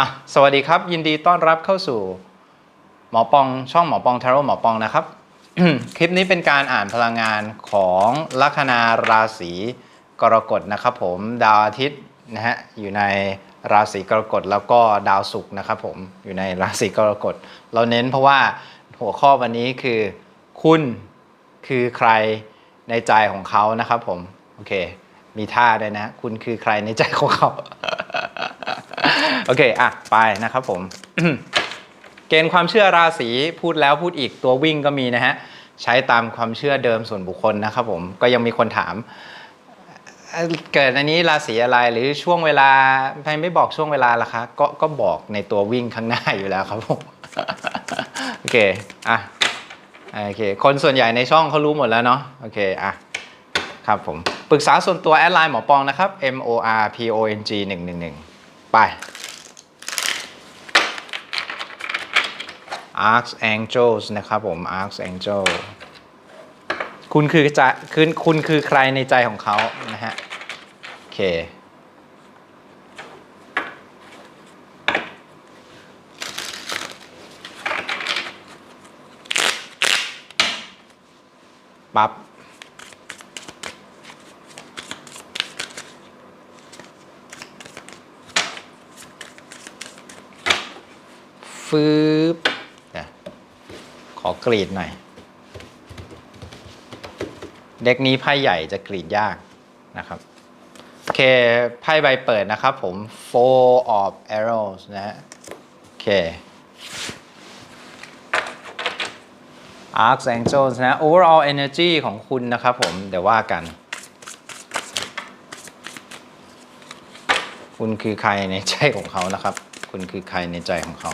อะสวัสดีครับ ยินดีต้อนรับเข้าสู่ หมอปองช่องหมอปองทาโร่หมอปองนะครับ คลิปนี้เป็นการอ่านพลังงานของลัคนาราศีกรกฎนะครับผมดาวอาทิตย์นะฮะอยู่ในราศีกรกฎแล้วก็ดาวศุกร์นะครับผมอยู่ในราศีกรกฎ เราเน้นเพราะว่าหัวข้อวันนี้คือคุณคือใครในใจของเขานะครับผมโอเค มีท่าด้วยนะ คุณคือใครในใจของเขา โอเค อะ ไปนะครับผม เกณฑ์ความเชื่อราศีพูดแล้วพูดอีกตัววิ่งก็มีนะฮะ ใช้ตามความเชื่อเดิมส่วนบุคคลนะครับผม ก็ยังมีคนถาม เกิดอันนี้ราศีอะไรหรือช่วงเวลาทำไมไม่บอกช่วงเวลาล่ะคะ ก็ก็บอกในตัววิ่งข้างหน้าอยู่แล้วครับผม โอเค อะ โอเค คนส่วนใหญ่ในช่องเขารู้หมดแล้วเนาะ โอเค อะ ครับผม ปรึกษาส่วนตัวแอดไลน์หมอปองนะครับ M O R P O N G 111ไป Archangels นะครับผม Archangel คุณคือจะคือคุณคือใครในใจของเขานะฮะ โอเค ปั๊บฟืบ อกรีดหน่อย เด็กนี้ไพ่ใหญ่จะกรีดยากนะครับ โอเค ไพ่ใบเปิดนะครับผม four of arrows นะฮะ โอเค archangels นะ overall energy ของคุณนะครับผม เดี๋ยวว่ากัน คุณคือใครในใจของเขานะครับ คุณคือใครในใจของเขา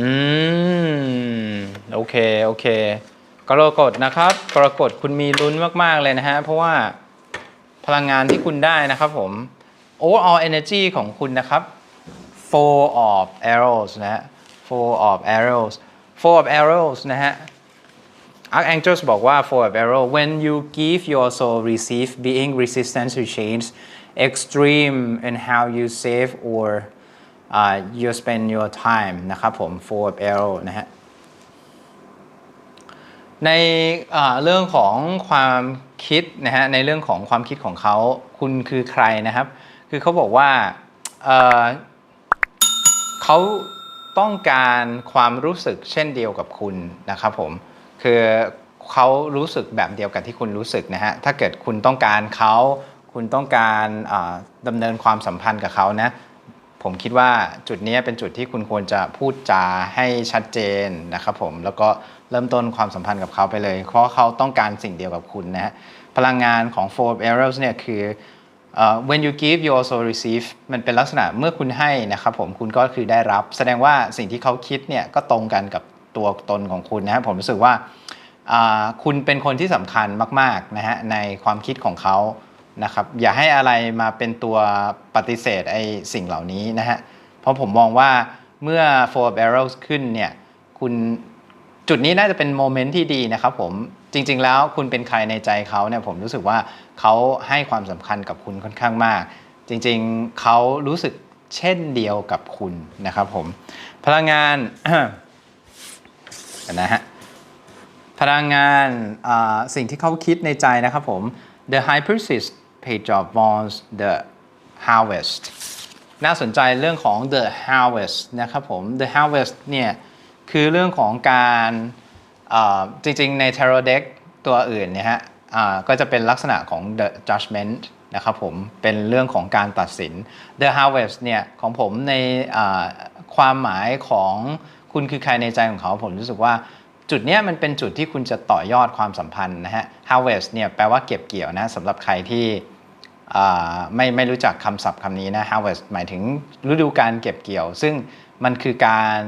อืม โอเค โอเค กรกฎนะครับ กรกฎคุณมีลุ้นมาก ๆ เลยนะฮะ เพราะว่าพลังงานที่คุณได้นะครับผม overall energy ของคุณนะครับ four of arrows นะฮะ four of arrows four of arrows นะฮะ Archangels บอกว่า four of arrows when you give you also receive being resistant to change extreme in how you save or uh, you spend your time นะครับผม four of arrows นะฮะ ในเรื่องของความคิดนะฮะในเรื่องของความคิดของเขาคุณคือใครนะครับ คือเขาบอกว่าเเขาต้องการความรู้สึกเช่นเดียวกับคุณนะครับผมคือเขารู้สึกแบบเดียวกับที่คุณรู้สึกนะฮะถ้าเกิดคุณต้องการเขาคุณต้องการดำเนินความสัมพันธ์กับเขานะ ผมคิดว่าจุดนี้เป็นจุดที่คุณควรจะพูดจาให้ชัดเจนนะครับผมแล้วก็เริ่มต้นความสัมพันธ์กับเขาไปเลย เพราะเขาต้องการสิ่งเดียวกับคุณนะฮะพลังงานของ four of arrows เนี่ยคือเอ่อ when you give you also receive มันเป็นลักษณะเมื่อคุณให้นะครับผมคุณก็คือได้รับ แสดงว่าสิ่งที่เขาคิดเนี่ยก็ตรงกันกับตัวตนของคุณนะฮะผมรู้สึกว่าอ่าคุณเป็นคนที่สำคัญมากๆนะฮะในความคิดของเขา นะครับอย่าให้อะไรมาเป็นตัวปฏิเสธไอสิ่งเหล่านี้นะฮะเพราะผมมองว่าเมื่อ four of arrows ขึ้นเนี่ยคุณจุดนี้น่าจะเป็นโมเมนต์ที่ดีนะครับผมจริง ๆ แล้วคุณเป็นใครในใจเขาเนี่ยผมรู้สึกว่าเขาให้ความสำคัญกับคุณค่อนข้างมาก จริงๆเขารู้สึกเช่นเดียวกับคุณนะครับผมพลังงานนะฮะพลังงานสิ่งที่เขาคิดในใจนะครับผม The High Priestess Page of Wands The Harvest น่าสนใจเรื่องของ The Harvest นะครับผม The Harvest เนี่ยคือเรื่องของการจริงๆใน Tarot Deck ตัวอื่นเนี่ยฮะอ่าก็จะเป็นลักษณะของ The Judgment นะครับผมเป็นเรื่องของการตัดสิน The Harvest เนี่ยของผมในความหมายของคุณคือใครในใจของเขาผมรู้สึกว่าจุดเนี้ยมันเป็นจุดที่คุณจะต่อยอดความสัมพันธ์นะฮะ harvest เนี่ยแปลว่าเก็บเกี่ยวนะสำหรับใครที่ ไม่ไม่รู้จักคำศัพท์คำนี้นะ harvest หมายถึงฤดูการเก็บเกี่ยว ซึ่งมันคือการ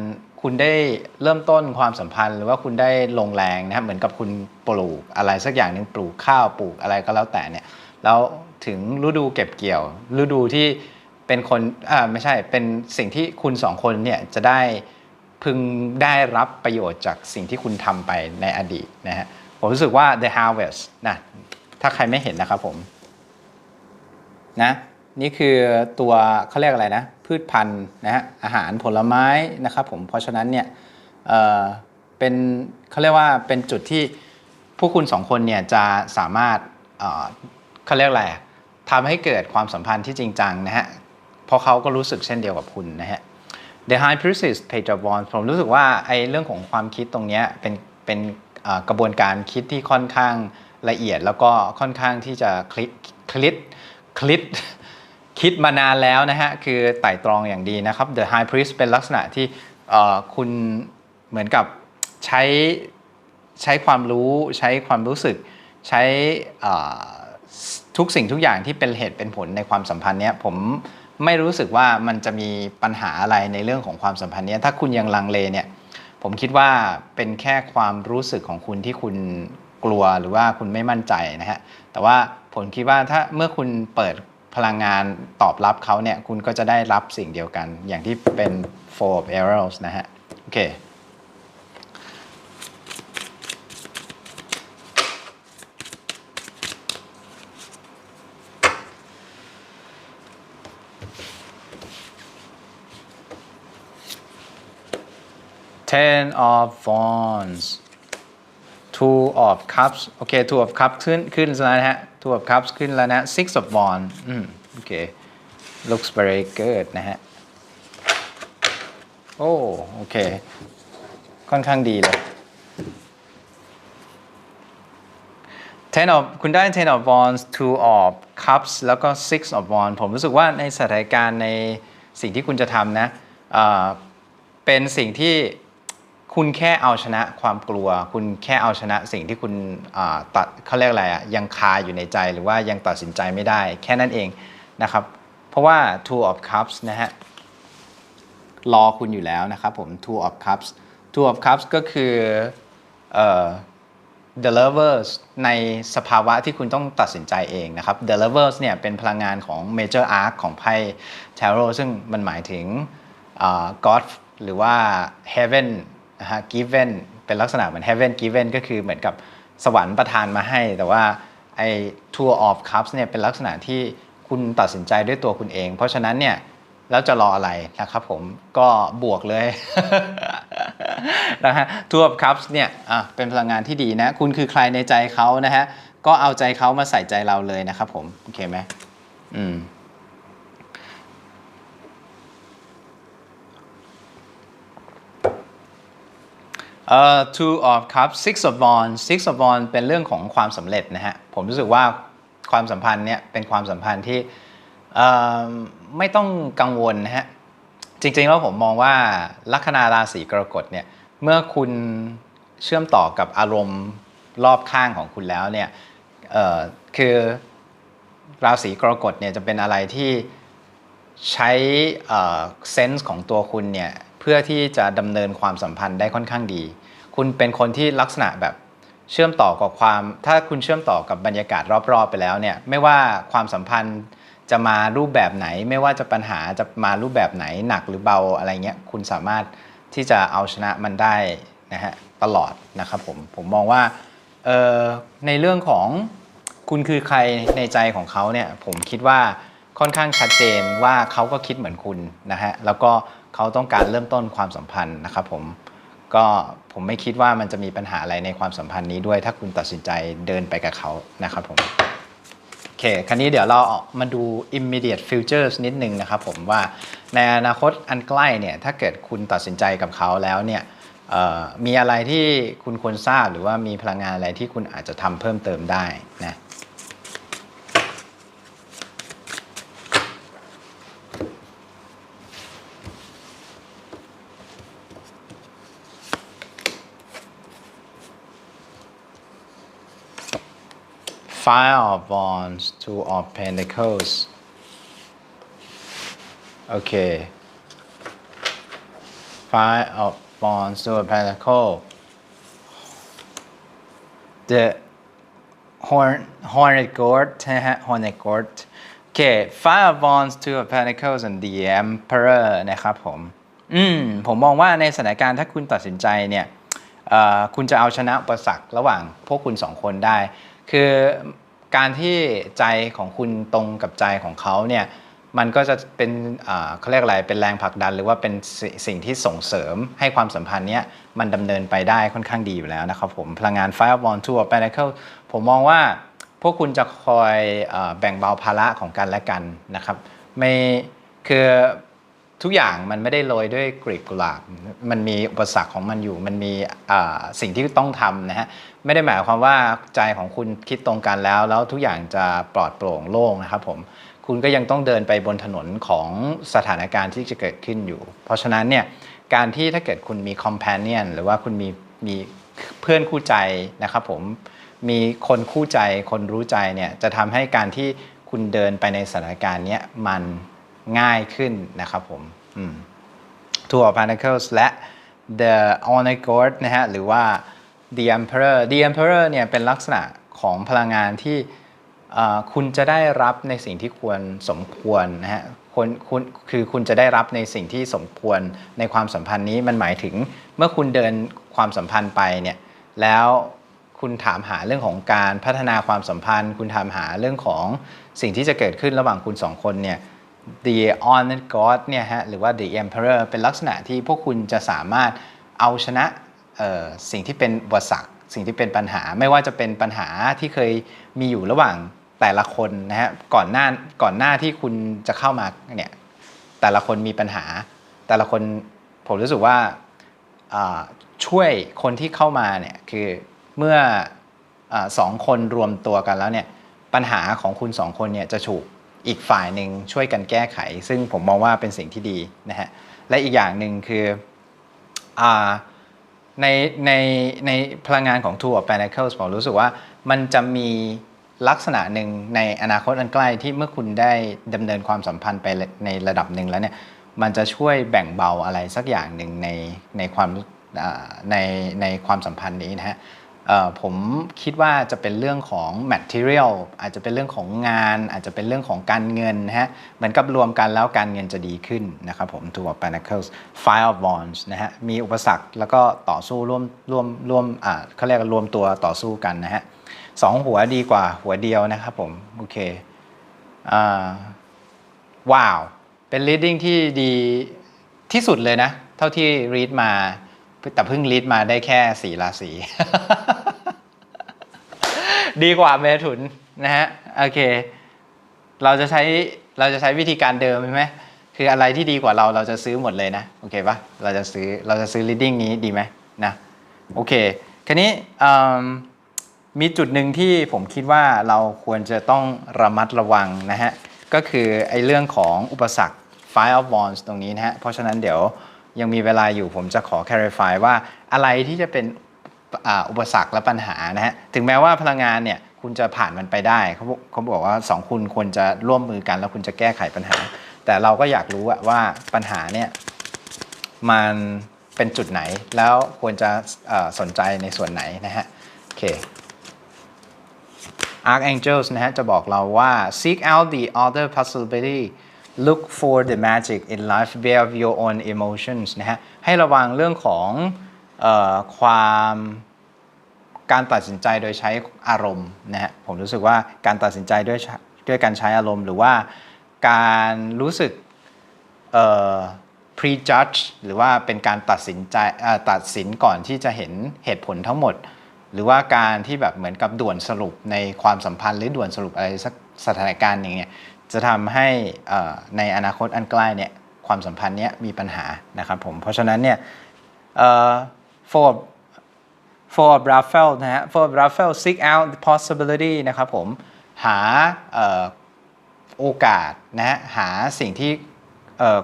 คุณได้เริ่มต้นความสัมพันธ์ หรือว่าคุณได้ลงแรงนะครับเหมือนกับคุณปลูกอะไรสักอย่างหนึ่งปลูกข้าวปลูกอะไรก็แล้วแต่เนี่ยแล้วถึงฤดูเก็บเกี่ยว ฤดูที่เป็นคนอ่าไม่ใช่เป็นสิ่งที่คุณสองคนเนี่ยจะได้พึงได้รับประโยชน์จากสิ่งที่คุณทำไปในอดีตนะฮะผมรู้สึกว่า the harvest นะถ้าใครไม่เห็นนะครับผม นะนี่คือตัวเขาเรียกอะไรนะพืชพันธุ์นะฮะอาหารผลไม้นะครับผมเพราะฉะนั้นเนี่ยเออเป็นเขาเรียกว่าเป็นจุดที่พวกคุณสองคนเนี่ยจะสามารถเออเขาเรียกอะไรทำให้เกิดความสัมพันธ์ที่จริงจังนะฮะเพราะเขาก็รู้สึกเช่นเดียวกับคุณนะฮะ The High Priestess Page of Wands ผมรู้สึกว่าไอ้เรื่องของความคิดตรงนี้เป็นเป็นกระบวนการคิดที่ค่อนข้างละเอียด แล้วก็ค่อนข้างที่จะคลิกคลิด คลิดคิดมานานแล้วนะฮะ คือไต่ตรองอย่างดีนะครับ The High Priest เป็นลักษณะที่เอ่อคุณเหมือนกับใช้ใช้ความรู้ใช้ความรู้สึกใช้ทุกสิ่งทุกอย่างที่เป็นเหตุเป็นผลในความสัมพันธ์เนี้ยผมไม่รู้สึกว่ามันจะมีปัญหาอะไรในเรื่องของความสัมพันธ์เนี้ยถ้าคุณยังลังเลเนี่ยผมคิดว่าเป็นแค่ความรู้สึกของคุณที่คุณกลัวหรือว่าคุณไม่มั่นใจนะฮะแต่ว่าผมคิดว่าถ้าเมื่อคุณเปิดพลังงานตอบรับเขาเนี่ย คุณก็จะได้รับสิ่งเดียวกัน อย่างที่เป็น four of arrows นะฮะ โอเค ten of wands two of cups โอเค two of cups ขึ้น ขึ้นแล้วนะฮะ two of cups ขึ้นแล้วนะ six of wand อืมโอเค looks very good นะฮะ โอ้โอเค ค่อนข้างดีเลย ten of คุณได้ ten of wands two of cups แล้วก็ six of wands ผมรู้สึกว่าในสถานการณ์ในสิ่งที่คุณจะทำนะเป็นสิ่งที่ คุณแค่เอาชนะความกลัว คุณแค่เอาชนะสิ่งที่คุณตัดเขาเรียกอะไรอะยังคาอยู่ในใจหรือว่ายังตัดสินใจไม่ได้ แค่นั้นเองนะครับ เพราะว่า two of cups นะฮะรอคุณอยู่แล้วนะครับผม two of cups two of cups ก็คือเอ่อ The Lovers ในสภาวะที่คุณต้องตัดสินใจเองนะครับ The Lovers เนี่ยเป็นพลังงานของ Major Arc ของไพ่ Tarot ซึ่งมันหมายถึง God หรือว่า Heaven นะฮะ Given เป็นลักษณะเหมือน Heaven Given ก็คือเหมือนกับสวรรค์ประทานมาให้ แต่ว่าไอ้ Tour of Cups เนี่ยเป็นลักษณะที่คุณตัดสินใจด้วยตัวคุณเอง เพราะฉะนั้นเนี่ยแล้วจะรออะไรนะครับผมก็บวกเลยนะฮะ Two of Cups เนี่ยอะเป็นพลังงานที่ดีนะ คุณคือใครในใจเขานะฮะ ก็เอาใจเขามาใส่ใจเราเลยนะครับผม โอเคไหมอืม เอ่อ two of cups six of wands six of wands เป็นเรื่องของความสำเร็จนะฮะ ผมรู้สึกว่าความสัมพันธ์เนี่ยเป็นความสัมพันธ์ที่เอ่อไม่ต้องกังวลนะฮะ จริงๆแล้วผมมองว่าลัคนาราศีกรกฎเนี่ยเมื่อคุณเชื่อมต่อกับอารมณ์รอบข้างของคุณแล้วเนี่ยคือราศีกรกฎเนี่ยจะเป็นอะไรที่ใช้เซนส์ของตัวคุณเนี่ยเพื่อที่จะดำเนินความสัมพันธ์ได้ค่อนข้างดี คุณเป็นคนที่ลักษณะแบบเชื่อมต่อกับความ ถ้าคุณเชื่อมต่อกับบรรยากาศรอบๆไปแล้วเนี่ยไม่ว่าความสัมพันธ์จะมารูปแบบไหน ไม่ว่าจะปัญหาจะมารูปแบบไหนหนักหรือเบาอะไรเงี้ยคุณสามารถที่จะเอาชนะมันได้นะฮะตลอดนะครับผมผมมองว่าเอ่อในเรื่องของคุณคือใครในใจของเขาเนี่ยผมคิดว่าค่อนข้างชัดเจนว่าเขาก็คิดเหมือนคุณนะฮะแล้วก็เขาต้องการเริ่มต้นความสัมพันธ์นะครับผม ก็ผมไม่คิดว่ามันจะมีปัญหาอะไรในความสัมพันธ์นี้ด้วย ถ้าคุณตัดสินใจเดินไปกับเขานะครับผมโอเคคราวนี้เดี๋ยวเรามาดู immediate futures นิดนึงนะครับผมว่าในอนาคตอันใกล้เนี่ยถ้าเกิดคุณตัดสินใจกับเขาแล้วเนี่ยมีอะไรที่คุณควรทราบหรือว่ามีพลังงานอะไรที่คุณอาจจะทำเพิ่มเติมได้นะ Five of Wands, Two of Pentacles. Okay. Five of Wands, Two of Pentacles. The horn hornet god นะฮะ hornet god โอเค five of wands two of pentacles and the emperor นะครับผม อืม ผมมองว่าในสถานการณ์ถ้าคุณตัดสินใจเนี่ยคุณจะเอาชนะอุปสรรคระหว่างพวกคุณสองคนได้ คือการที่ใจของคุณตรงกับใจของเขาเนี่ยมันก็จะเป็นเขาเรียกอะไรเป็นแรงผลักดัน หรือว่าเป็นสิสิ่งที่ส่งเสริมให้ความสัมพันธ์เนี้ยมันดำเนินไปได้ค่อนข้างดีอยู่แล้วนะครับผมพลังงาน Five of Wands Two Pentacle ผมมองว่าพวกคุณจะคอยอแบ่งเบาภาระของกันและกันนะครับไม่คือ ทุกอย่างมันไม่ได้โรยด้วยกลีบกุหลาบ มันมีอุปสรรคของมันอยู่ มันมีสิ่งที่ต้องทำนะฮะ ไม่ได้หมายความว่าใจของคุณคิดตรงกันแล้ว แล้วทุกอย่างจะปลอดโปร่งโล่งนะครับผม คุณก็ยังต้องเดินไปบนถนนของสถานการณ์ที่จะเกิดขึ้นอยู่ เพราะฉะนั้นเนี่ย การที่ถ้าเกิดคุณมี companion หรือว่าคุณมีมีเพื่อนคู่ใจนะครับผม มีคนคู่ใจ คนรู้ใจเนี่ย จะทำให้การที่คุณเดินไปในสถานการณ์เนี้ยมัน ง่ายขึ้นนะครับผมอืม Two of Pentacles และ The Honor God นะฮะหรือว่า The Emperor The Emperor เนี่ยเป็นลักษณะของพลังงานที่คุณจะได้รับในสิ่งที่ควรสมควรนะฮะคุณคุณคือคุณจะได้รับในสิ่งที่สมควรในความสัมพันธ์นี้มันหมายถึงเมื่อคุณเดินความสัมพันธ์ไปเนี่ยแล้วคุณถามหาเรื่องของการพัฒนาความสัมพันธ์ คุณถามหาเรื่องของสิ่งที่จะเกิดขึ้นระหว่างคุณสองคนเนี่ย The Honored God เนี่ยฮะหรือว่า The Emperor เป็นลักษณะที่พวกคุณจะสามารถเอาชนะสิ่งที่เป็นอุปสรรคสิ่งที่เป็นปัญหาไม่ว่าจะเป็นปัญหาที่เคยมีอยู่ระหว่างแต่ละคนนะฮะก่อนหน้าก่อนหน้าที่คุณจะเข้ามาเนี่ยแต่ละคนมีปัญหา แต่ละคนผมรู้สึกว่าช่วยคนที่เข้ามาเนี่ยคือเมื่ออสองคนรวมตัวกันแล้วเนี่ยปัญหาของคุณสองคนเนี่ยจะถูก อีกฝ่ายหนึ่งช่วยกันแก้ไข ซึ่งผมมองว่าเป็นสิ่งที่ดีนะฮะและอีกอย่างหนึ่งคืออในในในพลังงานของ Two of Pentacles ผมรู้สึกว่ามันจะมีลักษณะหนึ่งในอนาคตอันใกล้ที่เมื่อคุณได้ดำเนินความสัมพันธ์ไปในระดับหนึ่งแล้วเนี่ยมันจะช่วยแบ่งเบาอะไรสักอย่างหนึ่งในในความในในความสัมพันธ์นี้นะฮะ ผมคิดว่าจะเป็นเรื่องของ material อาจจะเป็นเรื่องของงาน อาจจะเป็นเรื่องของการเงินนะฮะเหมือนกับรวมกันแล้วการเงินจะดีขึ้นนะครับผม Two of Pentacles Five of Wands นะฮะมีอุปสรรคแล้วก็ต่อสู้ร่วมร่วมร่วมอ่าเขาเรียกรวมตัวต่อสู้กันนะฮะสองหัวดีกว่าหัวเดียวนะครับผม โอเคอ่าว้าว เป็น reading ที่ดีที่สุดเลยนะ เท่าที่ read มา แต่เพิ่ง read มาได้แค่สีราศีดีกว่าเมถุนนะฮะโอเค เราจะใช้เราจะใช้วิธีการเดิมใช่ไหมคืออะไรที่ดีกว่าเราเราจะซื้อหมดเลยนะโอเคปะเราจะซื้อเราจะซื้อ reading นี้ดีไหมนะโอเคคันนี้มมีจุดหนึ่งที่ผมคิดว่าเราควรจะต้องระมัดระวังนะฮะ ก็คือไอ้เรื่องของอุปสรรค Five of Wands ตรงนี้นะฮะ เพราะฉะนั้นเดี๋ยว ยังมีเวลาอยู่ผมจะขอ clarify ว่าอะไรที่จะเป็นอ,อุปสรรคและปัญหานะฮะถึงแม้ว่าพลังงานเนี่ยคุณจะผ่านมันไปได้เขาเขาบอกว่าสองคุณควรจะร่วมมือกันแล้วคุณจะแก้ไขปัญหา แต่เราก็อยากรู้อะว่าปัญหาเนี่ยมันเป็นจุดไหนแล้วควรจะสนใจในส่วนไหนนะฮะโอเค Archangels นะฮะจะบอกเราว่า seek out the other possibility look for the magic in life beware your own emotions นะฮะให้ระวังเรื่องของออความการตัดสินใจโดยใช้อารมณ์นะฮะผมรู้สึกว่าการตัดสินใจด้วยด้วยการใช้อารมณ์ หรือว่าการรู้สึกเอ่อ prejudge หรือว่าเป็นการตัดสินใจตัดสินก่อนที่จะเห็นเหตุผลทั้งหมด หรือว่าการที่แบบเหมือนกับด่วนสรุปในความสัมพันธ์หรือด่วนสรุปอะไรสักสถานการณ์หนึ่งเนี่ย จะทำให้ในอนาคตอันใกล้เนี่ยความสัมพันธ์เนี้ยมีปัญหานะครับผมเพราะฉะนั้นเนี่ยเอ่อ for for Raphael นะฮะ for Raphael seek out the possibility นะครับผมหาโอกาสนะฮะหาสิ่งที่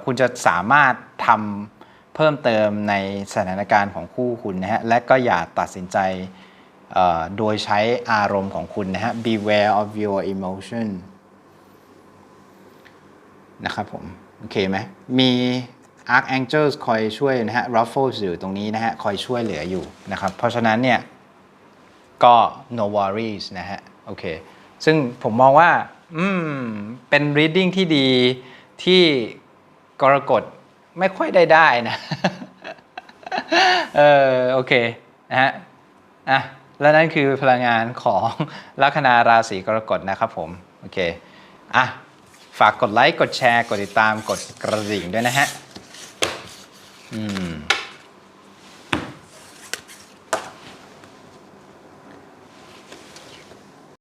คุณจะสามารถทำเพิ่มเติมในสถานการณ์ของคู่คุณนะฮะและก็อย่าตัดสินใจโดยใช้อารมณ์ของคุณนะฮะ beware of your emotion นะครับผม โอเคไหมมี Archangels คอยช่วยนะฮะ Ruffles อยู่ตรงนี้นะฮะ คอยช่วยเหลืออยู่นะครับ เพราะฉะนั้นเนี่ย ก็ no worries นะฮะ โอเค ซึ่งผมมองว่า อืม เป็น reading ที่ดีที่กรกฎไม่ค่อยได้ได้นะ เออโอเคนะฮะอะแล้วนั่นคือพลังงานของลัคนาราศีกรกฎนะครับผม โอเค อะ ฝากกดไลค์ กดแชร์ กดติดตาม กดกระดิ่งด้วยนะฮะ อืม